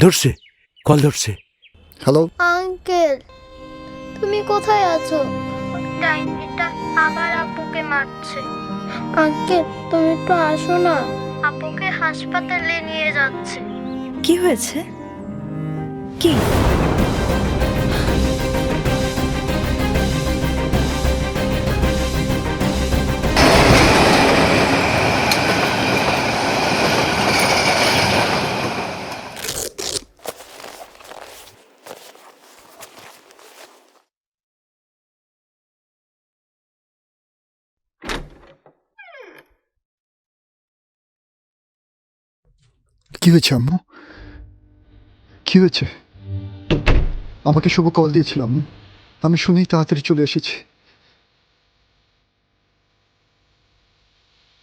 ধরছে কল ধরছে। Hello uncle তুমি কোথায় আছো? ডাইনিটা আবার আপুকে মারছে। আঙ্কেল তুমি একটু আসো না। আপুকে হাসপাতালে নিয়ে যাচ্ছে। কি হয়েছে? কি? কি হয়েছে আম্মু? কি হয়েছে? আমাকে শুভ কল দিয়েছিলাম আমি শুনেই তাড়াতাড়ি চলে এসেছি।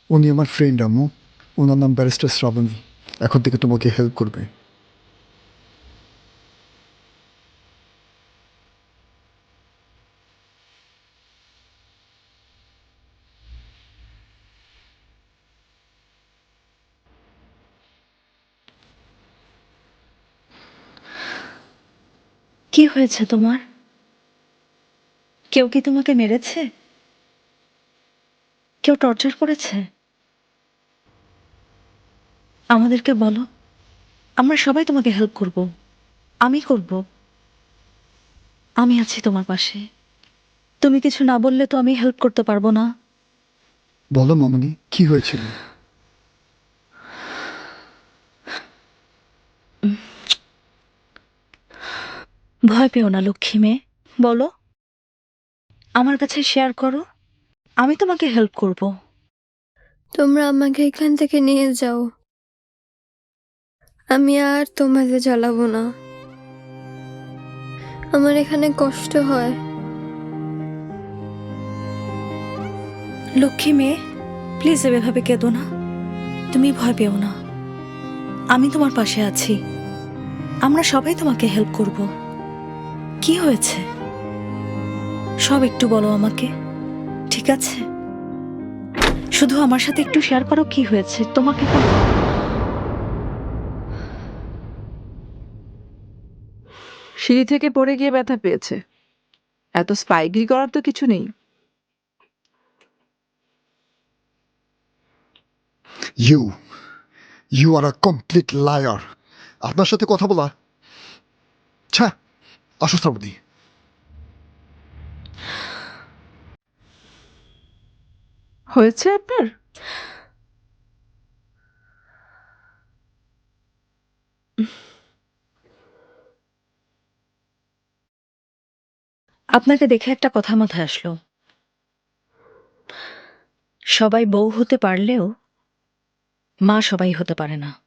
উনি আমার ফ্রেন্ড আম্মু। ওনার নাম ব্যারিস্টার শ্রাবণী। এখন থেকে তোমাকে হেল্প করবে। কি হয়েছে তোমার? কেউ কি তোমাকে মেরেছে? কেউ টর্চার করেছে? আমাদেরকে বলো, আমরা সবাই তোমাকে হেল্প করব। আমি করব। আমি আছি তোমার পাশে। তুমি কিছু না বললে তো আমি হেল্প করতে পারব না। বলো মামনি, কি হয়েছিল? ভয় পেও না লক্ষ্মী মেয়ে। বলো। আমার কাছে শেয়ার করো। আমি তোমাকে হেল্প করব। তোমরা আমাকে এখান থেকে নিয়ে যাও। আমি আর তোমাকে জ্বালাবো না। আমার এখানে কষ্ট হয়। লক্ষ্মী মেয়ে প্লিজ এভাবে কেঁদো না। তুমি ভয় পেও না। আমি তোমার পাশে আছি। আমরা সবাই তোমাকে হেল্প করব। কি হয়েছে? সব একটু বলো আমাকে ঠিক আছে? শুধু আমার সাথে একটু শেয়ার করো কি হয়েছে তোমাকে সিঁড়ি থেকে পড়ে গিয়ে ব্যথা পেয়েছে। এত স্পাইগি করার তো কিছু নেই। You you are a complete liar আপনার সাথে কথা বলা আসো শ্রাবণী হয়েছে আপনার? আপনাকে দেখে একটা কথা মাথায় আসলো। সবাই বউ হতে পারলেও মা সবাই হতে পারে না।